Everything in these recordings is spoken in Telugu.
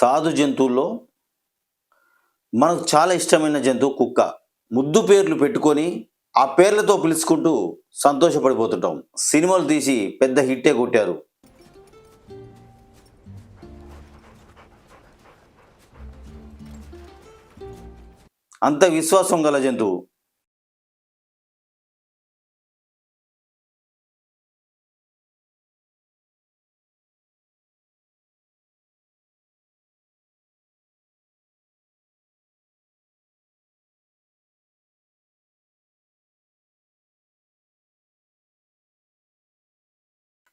సాధు జంతువుల్లో మనకు చాలా ఇష్టమైన జంతువు కుక్క. ముద్దు పేర్లు పెట్టుకొని ఆ పేర్లతో పిలుచుకుంటూ సంతోషపడిపోతుంటాం. సినిమాలు తీసి పెద్ద హిట్టే కొట్టారు. అంత విశ్వాసం గల జంతువు.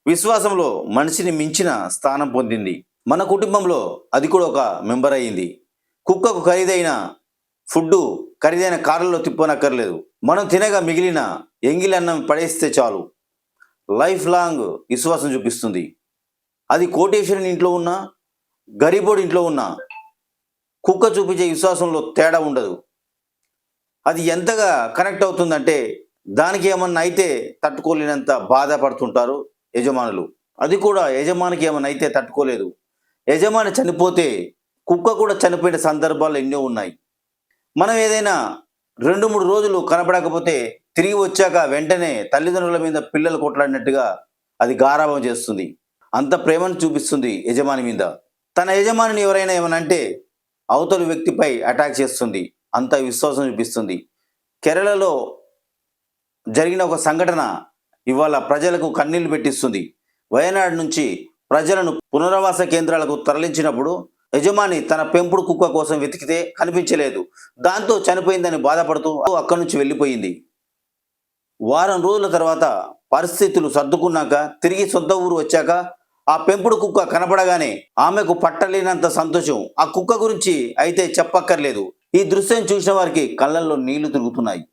విశ్వాసంలో మనిషిని మించిన స్థానం పొందింది. మన కుటుంబంలో అది కూడా ఒక మెంబర్ అయ్యింది. కుక్కకు ఖరీదైన ఫుడ్ ఖరీదైన కార్లలో తిప్పనక్కర్లేదు. మనం తినగా మిగిలిన ఎంగిలన్నం పడేస్తే చాలు. లైఫ్ లాంగ్ విశ్వాసం చూపిస్తుంది. అది కోటేశ్వరుని ఇంట్లో ఉన్నా గరీబోడి ఇంట్లో ఉన్నా కుక్క చూపించే విశ్వాసంలో తేడా ఉండదు. అది ఎంతగా కనెక్ట్ అవుతుందంటే దానికి ఏమన్నా అయితే తట్టుకోలేనంత బాధపడుతుంటారు. యజమానులు. అది కూడా యజమానికి ఏమైనా అయితే తట్టుకోలేదు. యజమాని చనిపోతే కుక్క కూడా చనిపోయిన సందర్భాలు ఎన్నో ఉన్నాయి. మనం ఏదైనా రెండు మూడు రోజులు కనపడకపోతే తిరిగి వచ్చాక వెంటనే తల్లిదండ్రుల మీద పిల్లలు కొట్లాడినట్టుగా అది గారాభం చేస్తుంది. అంత ప్రేమను చూపిస్తుంది యజమాని మీద. తన యజమానిని ఎవరైనా ఏమనంటే అవతలి వ్యక్తిపై అటాక్ చేస్తుంది. అంత విశ్వాసం చూపిస్తుంది. కేరళలో జరిగిన ఒక సంఘటన ఇవాళ ప్రజలకు కన్నీళ్ళు పెట్టిస్తుంది. వయనాడు నుంచి ప్రజలను పునరావాస కేంద్రాలకు తరలించినప్పుడు యజమాని తన పెంపుడు కుక్క కోసం వెతికితే కనిపించలేదు. దాంతో చనిపోయిందని బాధపడుతూ అక్కడి నుంచి వెళ్ళిపోయింది. వారం రోజుల తర్వాత పరిస్థితులు సర్దుకున్నాక తిరిగి సొంత ఊరు వచ్చాక ఆ పెంపుడు కుక్క కనపడగానే ఆమెకు పట్టలేనంత సంతోషం. ఆ కుక్క గురించి అయితే చెప్పక్కర్లేదు. ఈ దృశ్యం చూసిన వారికి కళ్ళల్లో నీళ్ళు తిరుగుతున్నాయి.